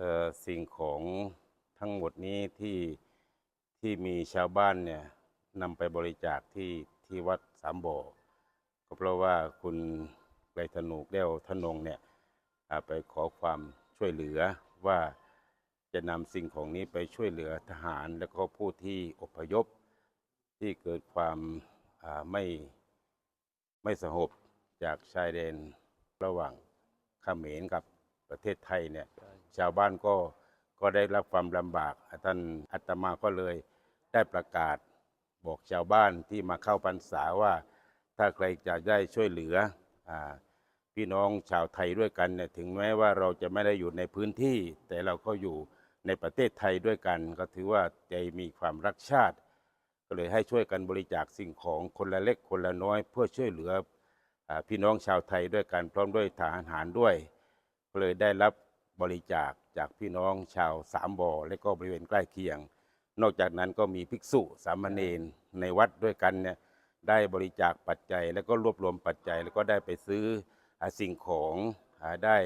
ออสิ่งของทั้งหมดนี้ที่ที่มีชาวบ้านเนี่ยนำไปบริจาคที่ที่วัดสามบ่อก็เพราะว่าคุณไกรธนูแก้วธนงเนี่ยไปขอความช่วยเหลือว่าจะนำสิ่งของนี้ไปช่วยเหลือทหารและก็ผู้ที่อพยพที่เกิดความาไม่ไม่สงบจากชายแดนระหว่างเขมรกับประเทศไทยเนี่ย ชาวบ้านก็ก็ได้รับความลำบากท่านอาตมาก็เลยได้ประกาศบอกชาวบ้านที่มาเข้าพรรษาว่า ถ้าใครจะได้ช่วยเหลืออพี่น้องชาวไทยด้วยกันเนี่ยถึงแม้ว่าเราจะไม่ได้อยู่ในพื้นที่ แต่เราก็อยู่ในประเทศไทยด้วยกัน ก็ถือว่าใจมีความรักชาติ ก็เลยให้ช่วยกันบริจาคสิ่งของคนละเล็กคนละน้อย เพื่อช่วยเหลืออพี่น้องชาวไทยด้วยกันพร้อมด้วยทหารด้วยก็เลยได้รับ บริจาคจากพี่น้องชาวสามบ่อและก็บริเวณใกล้เคียง นอกจากนั้นก็มีภิกษุสามเณรในวัดด้วยกันเนี่ยได้บริจาคปัจจัย แล้วก็รวบรวมปัจจัย แล้วก็ได้ไปซื้ออสิ่งของอได้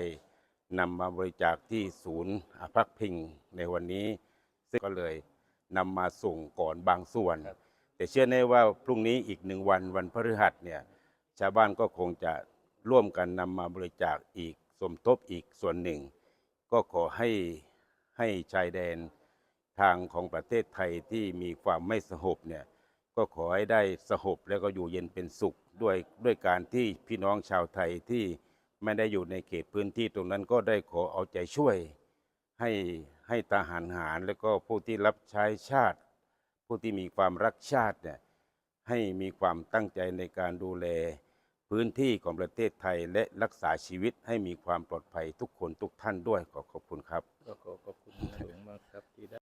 นำมาบริจาคที่ศูนย์พักพิงในวันนี้ ซึ่งก็เลยนำมาส่งก่อนบางส่วน แต่เชื่อแน่ว่าพรุ่งนี้อีกหนึ่งวันวันพฤหัสเนี่ยชาวบ้านก็คงจะร่วมกันนำมาบริจาคอีกสมทบอีกส่วนหนึ่ง ก็ขอให้ให้ชายแดนทางของประเทศไทยที่มีความไม่สงบเนี่ยก็ขอให้ได้สงบแล้วก็อยู่เย็นเป็นสุขด้วยด้วยการที่พี่น้องชาวไทยที่ไม่ได้อยู่ในเขตพื้นที่ตรงนั้นก็ได้ขอเอาใจช่วย ให้ให้ทหารหารแล้วก็ผู้ที่รับใช้ชาติ ผู้ที่มีความรักชาติเนี่ยให้มีความตั้งใจในการดูแล พื้นที่ของประเทศไทยและรักษาชีวิตให้มีความปลอดภัยทุกคนทุกท่านด้วยขอขอบคุณครับ